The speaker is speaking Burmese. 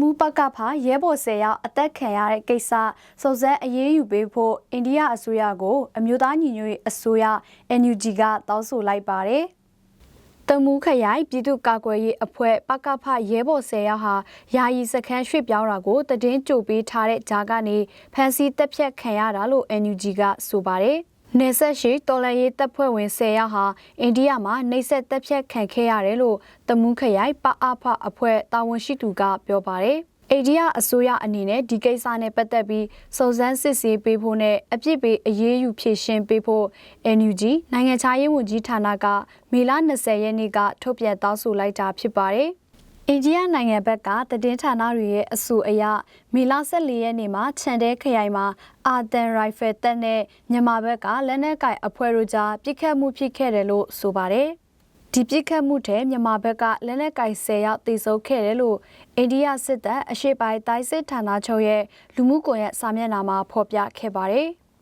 မူပကဖာရဲဘော်ဆယ်ယောက်အသက်ခံရတဲ့ကိစ္စစုံစမ်းအရေးယူပေးဖို့အိန္ဒိယအစိုးရကို အမျိုးသားညီညွတ်ရေးအစိုးရ NUG ကတောင်းဆိုလိုက်ပါတယ်။တမူခရိုင်ပြည်သူ့ကာကွယ်ရေးအဖွဲ့ပကဖရဲဘော်ဆယ်ယောက်ဟာယာယီစခန်းရွှေ့ပြောင်းတာကိုတည်င်းကြိုပေးထားတဲ့ဂျာကနေဖမ်းဆီးတက်ဖြတ်ခံရတာလို့ NUG ကဆိုပါတယ်။ နေဆက်ရှိတော်လန်ရေးတပ်ဖွဲ့ဝင်10ယောက်ဟာအိန္ဒိယမှာနှိပ်စက်တပ်ဖြတ်ခံခဲ့ရတယ်လို့တမူးခရိုင်ပအဖအဖွဲ့တာဝန်ရှိသူကပြောပါတယ်။အိန္ဒိယအစိုးရအနေနဲ့ဒီကိစ္စနဲ့ပတ်သက်ပြီးစုံစမ်းစစ်ဆေးပေးဖို့နဲ့အပြစ်ပေးအရေးယူဖြေရှင်းပေးဖို့ NUG နိုင်ငံခြားရေးဝန်ကြီးဌာနကမေလ20ရက်နေ့ကထုတ်ပြန်တောင်းဆိုလိုက်တာဖြစ်ပါတယ်။ အိန္ဒိယနိုင်ငံဘက်ကတည်င်းဌာနတွေရဲ့အဆိုအရမေလ14ရက်နေ့မှာခြံတဲခရိုင်မှာအာတန်ရိုင်ဖယ်တပ်နဲ့မြန်မာဘက်ကလက်နက်ကင်အဖွဲ့တို့ကြားပြစ်ခတ်မှုဖြစ်ခဲ့တယ်လို့ဆိုပါတယ်။ဒီပြစ်ခတ်မှုထဲမြန်မာဘက်ကလက်နက်ကင်10ရောက်သေဆုံးခဲ့တယ်လို့အိန္ဒိယစစ်တပ်အရှေ့ပိုင်းတိုင်းစစ်ဌာနချုပ်ရဲ့လူမှုကွန်ရက်စာမျက်နှာမှာဖော်ပြခဲ့ပါတယ်။